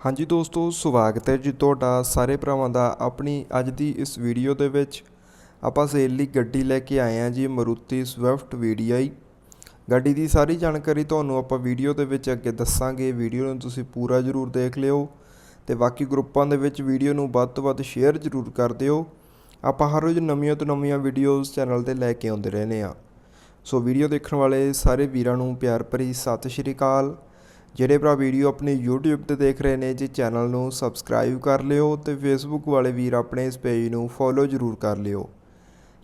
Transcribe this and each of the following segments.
ਹਾਂਜੀ ਦੋਸਤੋ, ਸਵਾਗਤ ਹੈ ਜੀ ਤੁਹਾਡਾ ਸਾਰੇ ਭਰਾਵਾਂ ਦਾ ਆਪਣੀ ਅੱਜ ਦੀ ਇਸ ਵੀਡੀਓ ਦੇ ਵਿੱਚ। ਆਪਾਂ ਸੇਲ ਲਈ ਗੱਡੀ ਲੈ ਕੇ ਆਏ ਹਾਂ ਜੀ, ਮਰੂਤੀ ਸਵਿਫਟ VDI ਗੱਡੀ ਦੀ ਸਾਰੀ ਜਾਣਕਾਰੀ ਤੁਹਾਨੂੰ ਆਪਾਂ ਵੀਡੀਓ ਦੇ ਵਿੱਚ ਅੱਗੇ ਦੱਸਾਂਗੇ। ਵੀਡੀਓ ਨੂੰ ਤੁਸੀਂ ਪੂਰਾ ਜ਼ਰੂਰ ਦੇਖ ਲਿਓ ਤੇ ਬਾਕੀ ਗਰੁੱਪਾਂ ਦੇ ਵਿੱਚ ਵੀਡੀਓ ਨੂੰ ਵੱਧ ਤੋਂ ਵੱਧ ਸ਼ੇਅਰ ਜ਼ਰੂਰ ਕਰ ਦਿਓ। ਆਪਾਂ ਹਰ ਰੋਜ਼ ਨਵੀਆਂ ਤੋਂ ਨਵੀਆਂ ਵੀਡੀਓਜ਼ ਚੈਨਲ ਤੇ ਲੈ ਕੇ ਆਉਂਦੇ ਰਹਿੰਦੇ ਆ ਸੋ ਵੀਡੀਓ ਦੇਖਣ ਵਾਲੇ ਸਾਰੇ ਵੀਰਾਂ ਨੂੰ ਪਿਆਰ ਭਰੀ ਸਤਿ ਸ਼੍ਰੀ ਅਕਾਲ। ਜਿਹੜੇ ਭਰਾ ਵੀਡੀਓ ਆਪਣੇ YouTube ਤੇ ਦੇਖ ਰਹੇ ਨੇ ਜੀ, ਚੈਨਲ ਨੂੰ ਸਬਸਕ੍ਰਾਈਬ ਕਰ ਲਿਓ ਤੇ Facebook ਵਾਲੇ ਵੀਰ ਆਪਣੇ ਇਸ ਪੇਜ ਨੂੰ ਫੋਲੋ ਜ਼ਰੂਰ ਕਰ ਲਿਓ।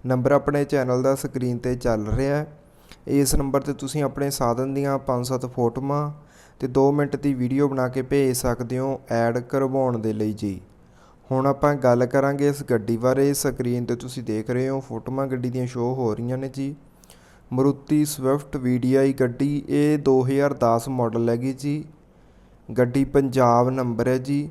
ਨੰਬਰ ਆਪਣੇ ਚੈਨਲ ਦਾ ਸਕਰੀਨ ਤੇ ਚੱਲ ਰਿਹਾ ਹੈ। ਇਸ ਨੰਬਰ ਤੇ ਤੁਸੀਂ ਆਪਣੇ ਸਾਧਨ ਦੀਆਂ 5-7 ਫੋਟੋਆਂ ਤੇ 2 ਮਿੰਟ ਦੀ ਵੀਡੀਓ ਬਣਾ ਕੇ ਭੇਜ ਸਕਦੇ ਹੋ ਐਡ ਕਰਵਾਉਣ ਦੇ ਲਈ ਜੀ। ਹੁਣ ਆਪਾਂ ਗੱਲ ਕਰਾਂਗੇ ਇਸ ਗੱਡੀ ਬਾਰੇ। ਸਕਰੀਨ ਤੇ ਤੁਸੀਂ ਦੇਖ ਰਹੇ ਹੋ ਫੋਟੋਆਂ ਗੱਡੀ ਦੀਆਂ ਸ਼ੋਅ ਹੋ ਰਹੀਆਂ ਨੇ ਜੀ। Maruti Swift V D I ਗੱਡੀ ਇਹ 2010 ਮਾਡਲ ਹੈਗੀ ਜੀ। ਗੱਡੀ ਪੰਜਾਬ ਨੰਬਰ ਹੈ ਜੀ।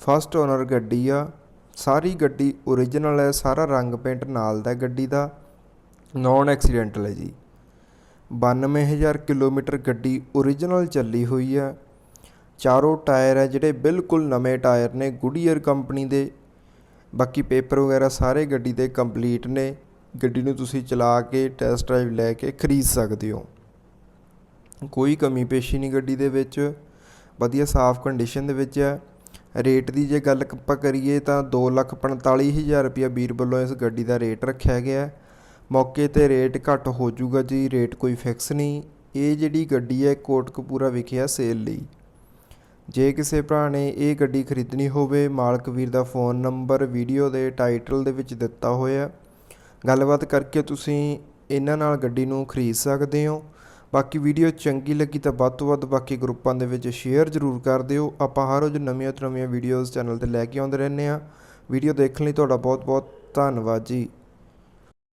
ਫਸਟ ਓਨਰ ਗੱਡੀ ਆ। ਸਾਰੀ ਗੱਡੀ ਓਰੀਜਨਲ ਹੈ, ਸਾਰਾ ਰੰਗ ਪੇਂਟ ਨਾਲ ਦਾ ਗੱਡੀ ਦਾ। ਨੌਨ ਐਕਸੀਡੈਂਟਲ ਹੈ ਜੀ। 92000 ਕਿਲੋਮੀਟਰ ਗੱਡੀ ਓਰੀਜਨਲ ਚੱਲੀ ਹੋਈ ਆ। ਚਾਰੋਂ ਟਾਇਰ ਹੈ ਜਿਹੜੇ ਬਿਲਕੁਲ ਨਵੇਂ ਟਾਇਰ ਨੇ ਗੁਡੀਅਰ ਕੰਪਨੀ ਦੇ। ਬਾਕੀ ਪੇਪਰ ਵਗੈਰਾ ਸਾਰੇ ਗੱਡੀ ਦੇ ਕੰਪਲੀਟ ਨੇ। ਗੱਡੀ ਨੂੰ ਤੁਸੀਂ ਚਲਾ ਕੇ ਟੈਸਟ ਡਰਾਈਵ ਲੈ ਕੇ ਖਰੀਦ ਸਕਦੇ ਹੋ। ਕੋਈ ਕਮੀ ਪੇਸ਼ੀ ਨਹੀਂ ਗੱਡੀ ਦੇ ਵਿੱਚ। ਵਧੀਆ ਸਾਫ਼ ਕੰਡੀਸ਼ਨ ਦੇ ਵਿੱਚ ਹੈ। ਰੇਟ ਦੀ ਜੇ ਗੱਲ ਆਪਾਂ ਕਰੀਏ ਤਾਂ 245000 ਰੁਪਇਆ ਵੀਰ ਵੱਲੋਂ ਇਸ ਗੱਡੀ ਦਾ ਰੇਟ ਰੱਖਿਆ ਗਿਆ ਮੌਕੇ ਤੇ ਰੇਟ ਘੱਟ ਹੋ ਜਾਊਗਾ ਜੀ ਰੇਟ ਕੋਈ ਫਿਕਸ ਨਹੀਂ। ਇਹ ਜਿਹੜੀ ਗੱਡੀ ਹੈ, ਕੋਟਕਪੂਰਾ ਵਿਖੇ ਆ ਸੇਲ ਲਈ। ਜੇ ਕਿਸੇ ਭਰਾ ਨੇ ਇਹ ਗੱਡੀ ਖਰੀਦਣੀ ਹੋਵੇ, ਮਾਲਕ ਵੀਰ ਦਾ ਫੋਨ ਨੰਬਰ ਵੀਡੀਓ ਦੇ ਟਾਈਟਲ ਦੇ ਵਿੱਚ ਦਿੱਤਾ ਹੋਇਆ ਗੱਲਬਾਤ ਕਰਕੇ ਤੁਸੀਂ ਇਹਨਾਂ ਨਾਲ ਗੱਡੀ ਨੂੰ ਖਰੀਦ ਸਕਦੇ ਹੋ। ਬਾਕੀ ਵੀਡੀਓ ਚੰਗੀ ਲੱਗੀ ਤਾਂ ਵੱਧ ਤੋਂ ਵੱਧ ਬਾਕੀ ਗਰੁੱਪਾਂ ਦੇ ਵਿੱਚ ਸ਼ੇਅਰ ਜ਼ਰੂਰ ਕਰ ਦਿਓ। ਆਪਾਂ ਹਰ ਰੋਜ਼ ਨਵੀਆਂ ਤੋਂ ਨਵੀਆਂ ਵੀਡੀਓਜ਼ ਚੈਨਲ ਤੇ ਲੈ ਕੇ ਆਉਂਦੇ ਰਹਿੰਦੇ ਆ ਵੀਡੀਓ ਦੇਖਣ ਲਈ ਤੁਹਾਡਾ ਬਹੁਤ ਬਹੁਤ ਧੰਨਵਾਦ ਜੀ।